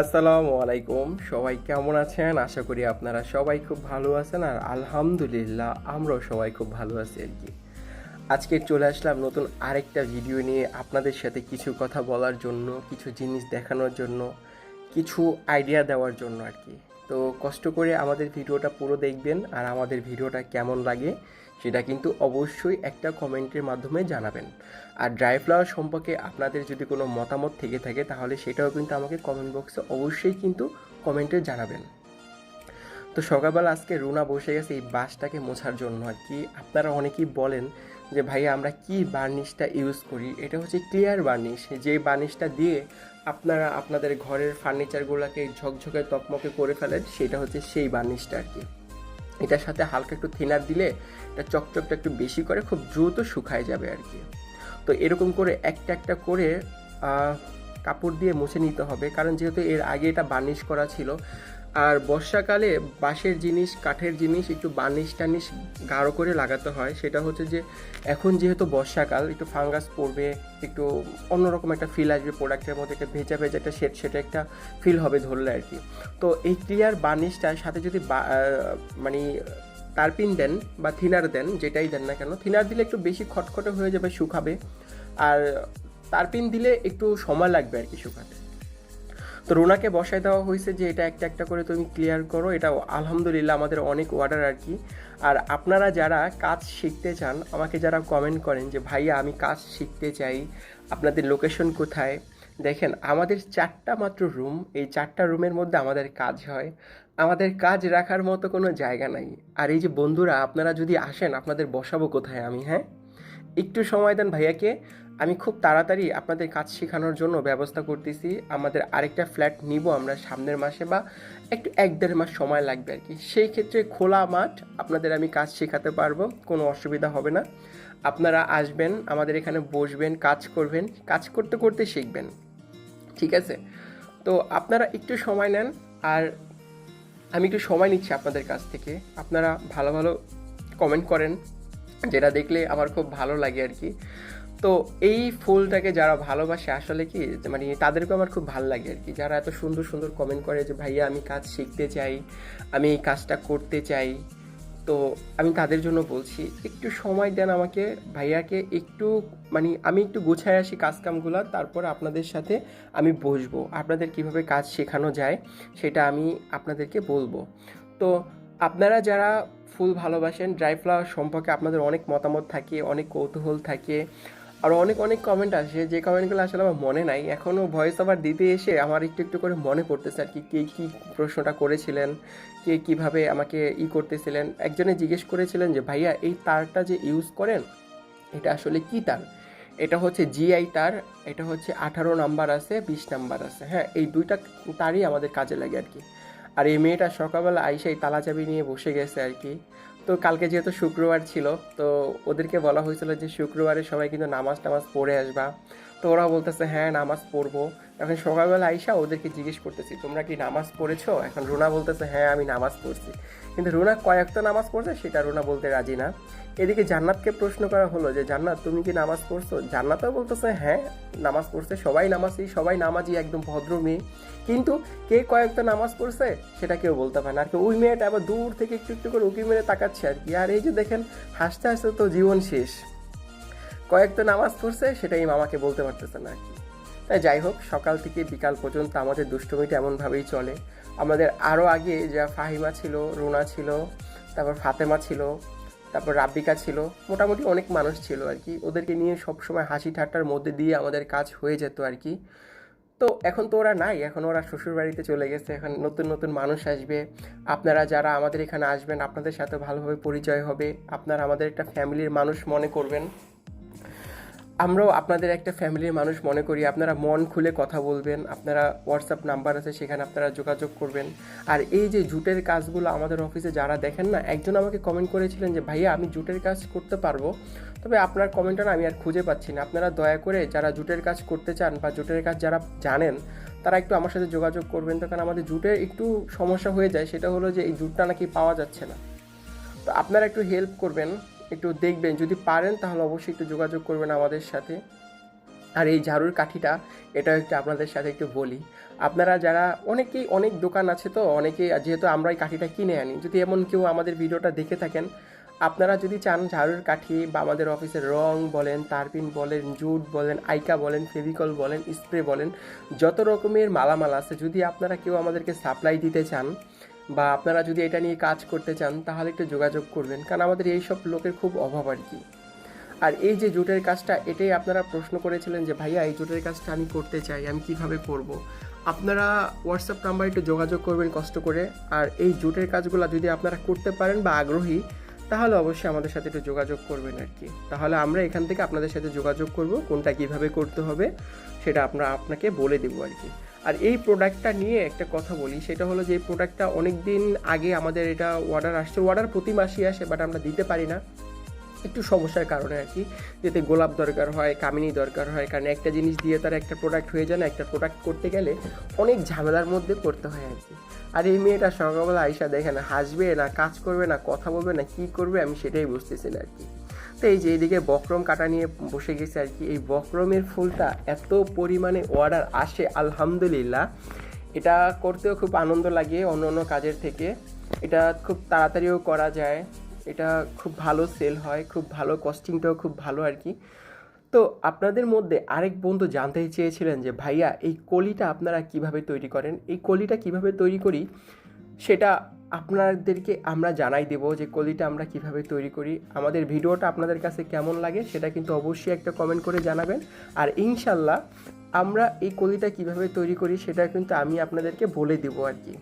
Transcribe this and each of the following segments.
আসসালামু আলাইকুম। সবাই কেমন আছেন? আশা করি আপনারা সবাই খুব ভালো আছেন আর আলহামদুলিল্লাহ আমরাও সবাই খুব ভালো আছি আর কি। আজকে চলে আসলাম নতুন আরেকটা ভিডিও নিয়ে আপনাদের সাথে কিছু কথা বলার জন্য, কিছু জিনিস দেখানোর জন্য, কিছু আইডিয়া দেওয়ার জন্য আর কি। তো কষ্ট করে আমাদের ভিডিওটা পুরো দেখবেন আর আমাদের ভিডিওটা কেমন লাগে সেটা কিন্তু অবশ্যই একটা কমেন্টের মাধ্যমে জানাবেন। আর ড্রাই ফ্লাওয়ার সম্পর্কে আপনাদের যদি কোনো মতামত থেকে থাকে তাহলে সেটাও কিন্তু আমাকে কমেন্ট বক্সে অবশ্যই কিন্তু কমেন্টে জানাবেন। তো সকালবেলা আজকে রুনা বসে গেছে এই বাসটাকে মোছার জন্য আর কি। আপনারা অনেকেই বলেন যে ভাইয়া আমরা কি বার্নিশটা ইউজ করি, এটা হচ্ছে ক্লিয়ার বার্নিশ। যে বার্নিশটা দিয়ে আপনারা আপনাদের ঘরের ফার্নিচারগুলোকে ঝকঝকে তকমকে করে ফেলেন, সেটা হচ্ছে সেই বার্নিশটা আর কি। এটার সাথে হালকা একটু থিনার দিলে এটা চকচকটা একটু বেশি করে খুব দ্রুত শুকায় যাবে আর কি। তো এরকম করে একটা একটা করে কাপড় দিয়ে মুছে নিতে হবে। কারণ যেহেতু এর আগে এটা বার্নিশ করা ছিল আর বর্ষাকালে বাঁশের জিনিস, কাঠের জিনিস, একটু বার্নিশ টার্নিশ গাঢ় করে লাগাতে হয়। সেটা হচ্ছে যে, এখন যেহেতু বর্ষাকাল, একটু ফাঙ্গাস পড়বে, একটু অন্যরকম একটা ফিল আসবে প্রোডাক্টের মধ্যে, একটা ভেজা ভেজা একটা সেট সেটা একটা ফিল হবে ধরলে আর কি। তো এই ক্লিয়ার বার্নিশটার সাথে যদি মানে তারপিন দেন বা থিনার দেন, যেটাই দেন না কেন থিনার দিলে একটু বেশি খটখটে হয়ে যাবে, শুকাবে। আর তারপিন দিলে একটু সময় লাগবে আর কি শুকাতে। তো রোনাকে বসায় দেওয়া হয়েছে যে এটা একটা একটা করে তুমি ক্লিয়ার করো। এটা আলহামদুলিল্লাহ আমাদের অনেক অর্ডার আর কি। আর আপনারা যারা কাজ শিখতে চান, আমাকে যারা কমেন্ট করেন যে, ভাইয়া, আমি কাজ শিখতে চাই, আপনাদের লোকেশন কোথায়? দেখেন, আমাদের চারটা মাত্র রুম এই চারটা রুমের মধ্যে আমাদের কাজ হয়। আমাদের কাজ রাখার মতো কোনো জায়গা নাই। আর এই যে বন্ধুরা, আপনারা যদি আসেন, আপনাদের বসাবো কোথায় আমি হ্যাঁ? একটু সময় দেন ভাইয়াকে। আমি খুব তাড়াতাড়ি আপনাদের কাজ শেখানোর জন্য ব্যবস্থা করতেছি। আমাদের আরেকটা ফ্ল্যাট নিব আমরা সামনের মাসে বা একটু এক দেড় মাস সময় লাগবে আর কি। সেই ক্ষেত্রে খোলা মাঠ, আপনাদের আমি কাজ শেখাতে পারব, কোনো অসুবিধা হবে না। আপনারা আসবেন, আমাদের এখানে বসবেন, কাজ করবেন, কাজ করতে করতে শিখবেন। ঠিক আছে? তো আপনারা একটু সময় নেন আর আমি একটু সময় নিচ্ছি আপনাদের কাছ থেকে। আপনারা ভালো ভালো কমেন্ট করেন। যেটা দেখলে আমার খুব ভালো লাগে আর কি। তো এই ফুলটাকে যারা ভালোবাসে, আসলে কি মানে তাদেরকে আমার খুব ভালো লাগে আর কি। যারা এত সুন্দর সুন্দর কমেন্ট করে যে, ভাইয়া, আমি কাজ শিখতে চাই, আমি এই কাজটা করতে চাই। তো আমি তাদের জন্য বলছি, একটু সময় দেন আমাকে, ভাইয়াকে একটু মানে আমি একটু গুছায় আসি কাজকামগুলো, তারপর আপনাদের সাথে আমি বসবো। আপনাদের কীভাবে কাজ শেখানো যায়, সেটা আমি আপনাদেরকে বলব। তো আপনারা যারা ফুল ভালোবাসেন। ড্রাই ফ্লাওয়ার সম্পর্কে আপনাদের অনেক মতামত থাকে, অনেক কৌতূহল থাকে, আর অনেক অনেক কমেন্ট আসে। যে কমেন্টগুলো আসলে আমার মনে নাই এখনও ভয়েস ওভার দিতে এসে আমার একটু একটু করে মনে পড়তেছে আর কি, কে কী প্রশ্নটা করেছিলেন, কে কীভাবে আমাকে ই করতেছিলেন। একজনে জিজ্ঞেস করেছিলেন যে, ভাইয়া, এই তারটা যে ইউজ করেন, এটা আসলে কি তার? এটা হচ্ছে জিআই তার, এটা হচ্ছে আঠারো নাম্বার আছে, বিশ নাম্বার আছে। হ্যাঁ এই দুইটা তারই আমাদের কাজে লাগে আর কি। আর এই মেয়েটা সকালবেলা আইসে এই তালা চাবি নিয়ে বসে গেছে আর কি। তো কালকে যেহেতু শুক্রবার ছিল, তো ওদেরকে বলা হয়েছিল যে শুক্রবারে সবাই কিন্তু নামাজ টামাজ পড়ে আসবা। তো ওরা বলতেছে হ্যাঁ নামাজ পড়ব। এখন সকালবেলা আইসা ওদেরকে জিজ্ঞেস করতেছি, তোমরা কি নামাজ পড়েছো? এখন রুনা বলতেছে হ্যাঁ আমি নামাজ পড়ছি। কিন্তু রুনা কয়েকটা নামাজ পড়ছে, সেটা রুনা বলতে রাজি না। এদিকে জান্নাতকে প্রশ্ন করা হলো যে, জান্নাত, তুমি কি নামাজ পড়ছো? জান্নাতও বলতেছে হ্যাঁ নামাজ পড়ছে, সবাই নামাজি সবাই নামাজি, একদম ভদ্র মেয়ে। কিন্তু কে কয়েকটা নামাজ পড়ছে, সেটা কেউ বলতে পারে না। আর কি ওই মেয়েটা আবার দূর থেকে একটু একটু করে উকি মেরে তাকাচ্ছে আর কি। আর এই যে দেখেন, হাসতে হাসতে তো জীবন শেষ। কয়েকটা নামাজ পড়ছে, সেটাই মামাকে বলতে পারতেছে না আর কি। তাই যাই হোক, সকাল থেকে বিকাল পর্যন্ত আমাদের দুষ্টমিটা এমনভাবেই চলে। আমাদের আরও আগে যা ফাহিমা ছিল, রুনা ছিল, তারপর ফাতেমা ছিল, তারপর রাব্বিকা ছিল, মোটামুটি অনেক মানুষ ছিল আর কি। ওদেরকে নিয়ে সবসময় হাসি ঠাট্টার মধ্যে দিয়ে আমাদের কাজ হয়ে যেত আর কি। তো এখন তো ওরা নাই, এখন ওরা শ্বশুর বাড়িতে চলে গেছে, এখন নতুন নতুন মানুষ আসবে। আপনারা যারা আমাদের এখানে আসবেন, আপনাদের সাথে ভালোভাবে পরিচয় হবে। আপনারা আমাদের একটা ফ্যামিলির মানুষ মনে করবেন। আমরাও আপনাদের একটা ফ্যামিলির মানুষ মনে করি। আপনারা মন খুলে কথা বলবেন, আপনারা হোয়াটসঅ্যাপ নাম্বার আছে, সেখানে আপনারা যোগাযোগ করবেন। আর এই যে জুটের কাজগুলো আমাদের অফিসে যারা দেখেন না, একজন আমাকে কমেন্ট করেছিলেন যে, ভাইয়া, আমি জুটের কাজ করতে পারব। তবে আপনার কমেন্টটা আমি আর খুঁজে পাচ্ছি না। আপনারা দয়া করে যারা জুটের কাজ করতে চান বা জুটের কাজ যারা জানেন, তারা একটু আমার সাথে যোগাযোগ করবেন। তো কারণ আমাদের জুটের একটু সমস্যা হয়ে যায়, সেটা হলো যে এই জুটটা নাকি পাওয়া যাচ্ছে না। তো আপনারা একটু হেল্প করবেন। একটু দেখবেন। যদি পারেন তাহলে অবশ্যই একটু যোগাযোগ করবেন আমাদের সাথে। আর এই ঝাড়ুর কাঠিটা, এটাও একটু আপনাদের সাথে একটু বলি। আপনারা যারা, অনেকেই অনেক দোকান আছে তো, অনেকেই যেহেতু আমরা এই কাঠিটা কিনে আনি। যদি এমন কেউ আমাদের ভিডিওটা দেখে থাকেন, আপনারা যদি চান ঝাড়ুর কাঠি বা আমাদের অফিসের রং বলেন, তারপিন বলেন, জুট বলেন, আইকা বলেন, ফেভিকল বলেন, স্প্রে বলেন, যত রকমের মালামাল আছে, যদি আপনারা কেউ আমাদেরকে সাপ্লাই দিতে চান বা আপনারা যদি এটা নিয়ে কাজ করতে চান, তাহলে একটু যোগাযোগ করবেন, কারণ আমাদের এইসব লোকের খুব অভাব আর কি। আর এই যে জুটের কাজটা, এটাই আপনারা প্রশ্ন করেছিলেন যে, ভাইয়া, এই জুটের কাজটা আমি করতে চাই, আমি কীভাবে করব। আপনারা হোয়াটসঅ্যাপ নাম্বার একটু যোগাযোগ করবেন কষ্ট করে। আর এই জুটের কাজগুলো যদি আপনারা করতে পারেন বা আগ্রহী, তাহলে অবশ্যই আমাদের সাথে একটু যোগাযোগ করবেন আর কি। তাহলে আমরা এখান থেকে আপনাদের সাথে যোগাযোগ করব, কোনটা কীভাবে করতে হবে, সেটা আমরা আপনাকে বলে দেবো আর কি। আর এই প্রোডাক্টটা নিয়ে একটা কথা বলি, সেটা হলো যে প্রোডাক্টটা অনেক দিন আগে আমাদের এটা অর্ডার আসছে। অর্ডার প্রতি মাসেই আসে বাট আমরা দিতে পারি না। একটু সমস্যার কারণে আর কি, যেতে গোলাপ দরকার হয়, কামিনী দরকার হয়, কারণ একটা জিনিস দিয়ে তার একটা প্রোডাক্ট হয়ে যায় না, একটা প্রোডাক্ট করতে গেলে অনেক ঝামেলার মধ্যে পড়তে হয় আর কি। আর এই মেয়েটা সকালবেলা আইসা দেখে না, হাসবে না, কাজ করবে না, কথা বলবে না, কী করবে আমি সেটাই বুঝতেছি না আর কি। তো যে এইদিকে বক্রম কাটা নিয়ে বসে গেছে আর কি, এই বক্রমের ফুলটা এত পরিমাণে অর্ডার আসে, আলহামদুলিল্লাহ। এটা করতেও খুব আনন্দ লাগে অন্য অন্য কাজের থেকে। এটা খুব তাড়াতাড়িও করা যায়। এটা খুব ভালো সেল হয়, খুব ভালো কস্টিংটাও খুব ভালো আর কি। তো আপনাদের মধ্যে আরেক বন্ধু জানতে চেয়েছিলেন যে, ভাইয়া, এই কলিটা আপনারা কীভাবে তৈরি করেন? এই কলিটা কীভাবে তৈরি করি? সেটা আপনাদেরকে আমরা জানাই দেব যে কলিটা আমরা কীভাবে তৈরি করি। আমাদের ভিডিওটা আপনাদের কাছে কেমন লাগে সেটা কিন্তু অবশ্যই একটা কমেন্ট করে জানাবেন। আর ইনশাল্লাহ আমরা এই কলিটা কীভাবে তৈরি করি সেটা কিন্তু আমি আপনাদেরকে বলে দেবো আর কি।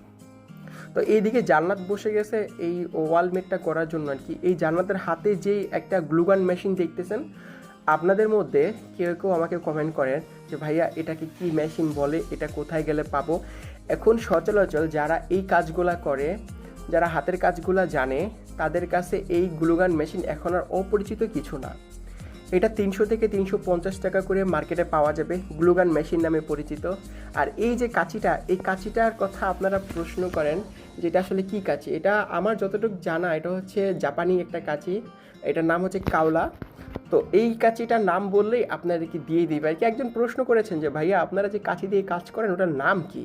তো এইদিকে জান্নাত বসে গেছে এই ওয়ালমেটটা করার জন্য আর কি। এই জান্নাতের হাতে যেই একটা গ্লুগান মেশিন দেখতেছেন, আপনাদের মধ্যে কেউ কেউ আমাকে কমেন্ট করেন যে, ভাইয়া এটাকে কি মেশিন বলে? এটা কোথায় গেলে পাবো? এখন সচলাচল যারা এই কাজগুলা করে যারা হাতের কাজগুলা জানে, তাদের কাছে এই গ্লুগান মেশিন এখন আর অপরিচিত কিছু না। এটা তিনশো থেকে তিনশো পঞ্চাশ টাকা করে মার্কেটে পাওয়া যাবে গ্লুগান মেশিন নামে পরিচিত। আর এই যে কাঁচিটা, এই কাঁচিটার কথা আপনারা প্রশ্ন করেন যে এটা আসলে কী কাঁচি? এটা আমার যতটুকু জানা, এটা হচ্ছে জাপানি একটা কাঁচি। এটার নাম হচ্ছে কাওলা। তো এই কাঁচিটার নাম বললেই আপনাদেরকে দিয়ে দিবে। আর কি একজন প্রশ্ন করেছেন যে, ভাইয়া, আপনারা যে কাঁচি দিয়ে কাজ করেন, ওটার নাম কি?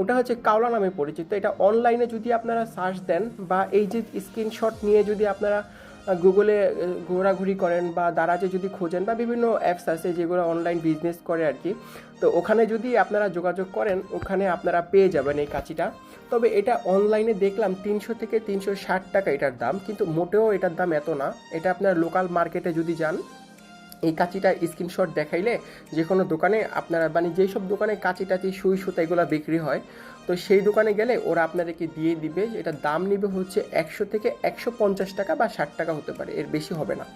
ওটা হচ্ছে কাওলা নামে পরিচিত। এটা অনলাইনে যদি আপনারা সার্চ দেন বা এই যে স্ক্রিনশট নিয়ে যদি আপনারা গুগলে ঘোরাঘুরি করেন বা দারাজে যদি খোঁজেন বা বিভিন্ন অ্যাপস আছে যেগুলো অনলাইন বিজনেস করে আর কি, তো ওখানে যদি আপনারা যোগাযোগ করেন, ওখানে আপনারা পেয়ে যাবেন এই কাঁচিটা। তবে এটা অনলাইনে দেখলাম তিনশো থেকে তিনশো ষাট টাকা এটার দাম, কিন্তু মোটেও এটার দাম এত না। এটা আপনার লোকাল মার্কেটে যদি যান এই কাঁচিটা স্ক্রিনশট দেখাইলে যে কোনো দোকানে আপনারা মানে যেই সব দোকানে কাঁচি টাচি, সুই সুতা এগুলো বিক্রি হয়, তো সেই দোকানে গেলে ওরা আপনাদেরকে দিয়ে দিবে, এটা দাম নিবে হচ্ছে একশো থেকে একশো পঞ্চাশ টাকা বা ষাট টাকা হতে পারে, এর বেশি হবে না।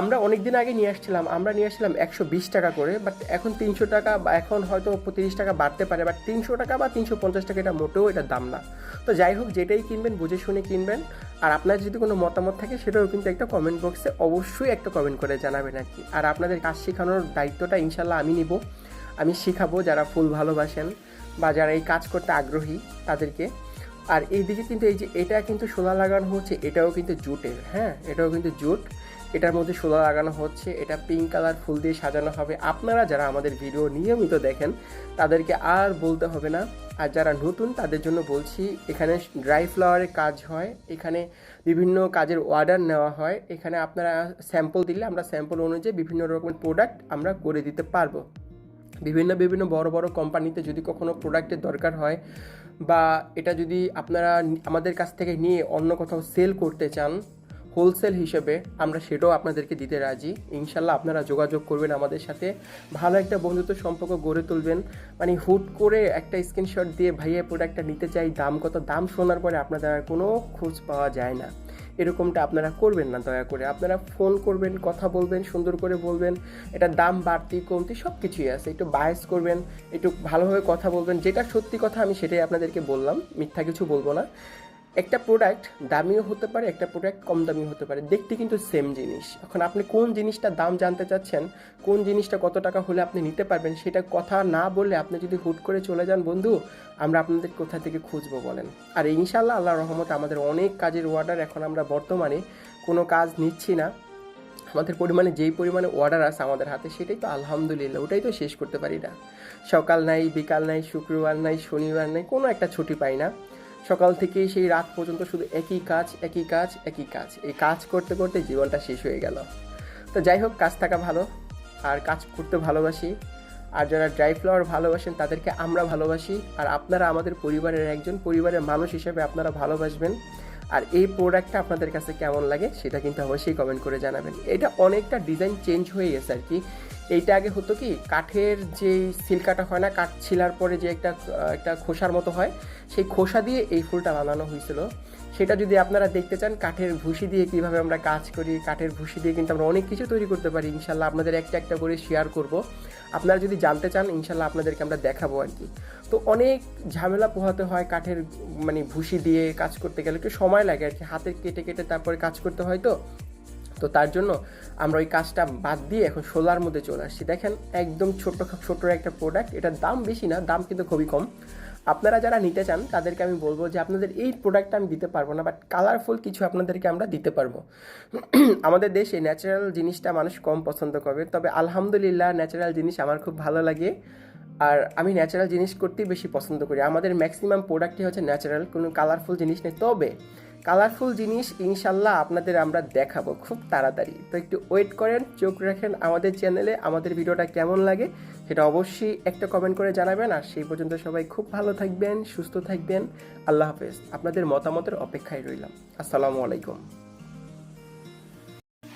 আমরা অনেক দিন আগে নিয়ে আসছিলাম, আমরা নিয়ে আসছিলাম একশো বিশ টাকা করে বাট এখন তিনশো টাকা বা এখন হয়তো তিরিশ টাকা বাড়তে পারে বাট তিনশো টাকা বা তিনশো পঞ্চাশ টাকা এটা মোটেও এটার দাম না। তো যাই হোক, যেটাই কিনবেন, বুঝে শুনে কিনবেন, আর আপনার যদি কোনো মতামত থাকে, সেটাও কিন্তু একটা কমেন্ট বক্সে অবশ্যই একটা কমেন্ট করে জানাবেন আর কি। আর আপনাদের কাজ শেখানোর দায়িত্বটা ইনশাল্লাহ আমি নিব। আমি শেখাবো যারা ফুল ভালোবাসেন বা যারা এই কাজ করতে আগ্রহী তাদেরকে। আর এইদিকে কিন্তু এই যে এটা কিন্তু সোনা লাগানো হচ্ছে, এটাও কিন্তু জুটের হ্যাঁ এটাও কিন্তু জুট। এটার মধ্যে সোলা লাগানো হচ্ছে, এটা পিঙ্ক কালার ফুল দিয়ে সাজানো হবে। আপনারা যারা আমাদের ভিডিও নিয়মিত দেখেন, তাদেরকে আর বলতে হবে না। আর যারা নতুন, তাদের জন্য বলছি, এখানে ড্রাই ফ্লাওয়ারের কাজ হয়, এখানে বিভিন্ন কাজের অর্ডার নেওয়া হয়। এখানে আপনারা স্যাম্পল দিলে আমরা স্যাম্পল অনুযায়ী বিভিন্ন রকমের প্রোডাক্ট আমরা করে দিতে পারব। বিভিন্ন বিভিন্ন বড় বড় কোম্পানিতে যদি কখনো প্রোডাক্টের দরকার হয় বা এটা যদি আপনারা আমাদের কাছ থেকে নিয়ে অন্য কোথাও সেল করতে চান হোলসেল হিসেবে আমরা সেটাও আপনাদেরকে দিতে রাজি। ইনশাল্লাহ আপনারা যোগাযোগ করবেন আমাদের সাথে। ভালো একটা বন্ধুত্ব সম্পর্ক গড়ে তুলবেন। মানে হুট করে একটা স্ক্রিনশট দিয়ে, ভাইয়া প্রোডাক্টটা নিতে চাই, দাম কত? দাম শোনার পরে আপনাদের আর কোনো খোঁজ পাওয়া যায় না। এরকমটা আপনারা করবেন না, দয়া করে। আপনারা ফোন করবেন, কথা বলবেন, সুন্দর করে বলবেন। এটা দাম বাড়তি, কমতি সব কিছুই আছে। একটু বায়াস করবেন, একটু ভালোভাবে কথা বলবেন। যেটা সত্যি কথা আমি সেটাই আপনাদেরকে বললাম। মিথ্যা কিছু বলব না। একটা প্রোডাক্ট দামিও হতে পারে, একটা প্রোডাক্ট কম দামি হতে পারে। দেখতে কিন্তু সেম জিনিস। এখন আপনি কোন জিনিসটার দাম জানতে চাচ্ছেন, কোন জিনিসটা কত টাকা হলে আপনি নিতে পারবেন, সেটা কথা না বললে আপনি যদি হুট করে চলে যান, বন্ধু, আমরা আপনাদের কোথা থেকে খুঁজবো বলেন? আর ইনশাল্লাহ আল্লাহ রহমত আমাদের অনেক কাজের অর্ডার এখন আমরা বর্তমানে কোনো কাজ নিচ্ছি না। আমাদের পরিমাণে যেই পরিমাণে অর্ডার আছে আমাদের হাতে, সেটাই তো আলহামদুলিল্লাহ, ওটাই তো শেষ করতে পারি না। সকাল নাই, বিকাল নাই, শুক্রবার নাই, শনিবার নাই, কোনো একটা ছুটি পাই না। সকাল থেকে সেই রাত পর্যন্ত শুধু একই কাজ একই কাজ একই কাজ। এই কাজ করতে করতে জীবনটা শেষ হয়ে গেল। তো যাই হোক, কাজ থাকা ভালো। আর কাজ করতে ভালোবাসি। আর যারা ড্রাই ফ্লাওয়ার ভালোবাসেন, তাদেরকে আমরা ভালোবাসি। আর আপনারা আমাদের পরিবারের একজন পরিবারের মানুষ হিসেবে আপনারা ভালোবাসবেন। আর এই প্রোডাক্টটা আপনাদের কাছে কেমন লাগে, সেটা কিন্তু অবশ্যই কমেন্ট করে জানাবেন। এটা অনেকটা ডিজাইন চেঞ্জ হয়ে গেছে আর কি। এইটা আগে হতো কি, কাঠের যে সিল্কাটা হয় না, কাঠ ছিলার পরে যে একটা একটা খোসার মতো হয়, সেই খোসা দিয়ে এই ফুলটা বানানো হয়েছিল। সেটা যদি আপনারা দেখতে চান, কাঠের ভুসি দিয়ে কীভাবে আমরা কাজ করি, কাঠের ভুসি দিয়ে কিন্তু আমরা অনেক কিছু তৈরি করতে পারি, ইনশাল্লাহ আপনাদের একটা একটা করে শেয়ার করব। আপনারা যদি জানতে চান, ইনশাল্লাহ আপনাদেরকে আমরা দেখাবো আর কি। তো অনেক ঝামেলা পোহাতে হয় কাঠের মানে ভুসি দিয়ে কাজ করতে গেলে, একটু সময় লাগে আর কি, হাতে কেটে কেটে তারপরে কাজ করতে হয় তো। তো তার জন্য আমরা ওই কাজটা বাদ দিয়ে এখন সোলার মধ্যে চলে আসছি। দেখেন একদম ছোট ছোট একটা প্রোডাক্ট এটার দাম বেশি না, দাম কিন্তু খুবই কম। আপনারা যারা নিতে চান, তাদেরকে আমি বলব যে আপনাদের এই প্রোডাক্টটা আমি দিতে পারব না বাট কালারফুল কিছু আপনাদেরকে আমরা দিতে পারব। আমাদের দেশে ন্যাচারাল জিনিসটা মানুষ কম পছন্দ করবে তবে আলহামদুলিল্লাহ ন্যাচারাল জিনিস আমার খুব ভালো লাগে। আর আমি ন্যাচারাল জিনিস করতেই বেশি পছন্দ করি। আমাদের ম্যাক্সিমাম প্রোডাক্টই হচ্ছে ন্যাচারাল কোনো কালারফুল জিনিস নেই। তবে কালারফুল জিনিস ইনশাল্লাহ আপনাদের আমরা দেখাবো খুব তাড়াতাড়ি। তো একটু ওয়েট করেন, চোখ রাখেন আমাদের চ্যানেলে আমাদের ভিডিওটা কেমন লাগে সেটা অবশ্যই একটা কমেন্ট করে জানাবেন। আর সেই পর্যন্ত সবাই খুব ভালো থাকবেন, সুস্থ থাকবেন। আল্লাহ হাফেজ। আপনাদের মতামতের অপেক্ষায় রইলাম। আসসালামু আলাইকুম।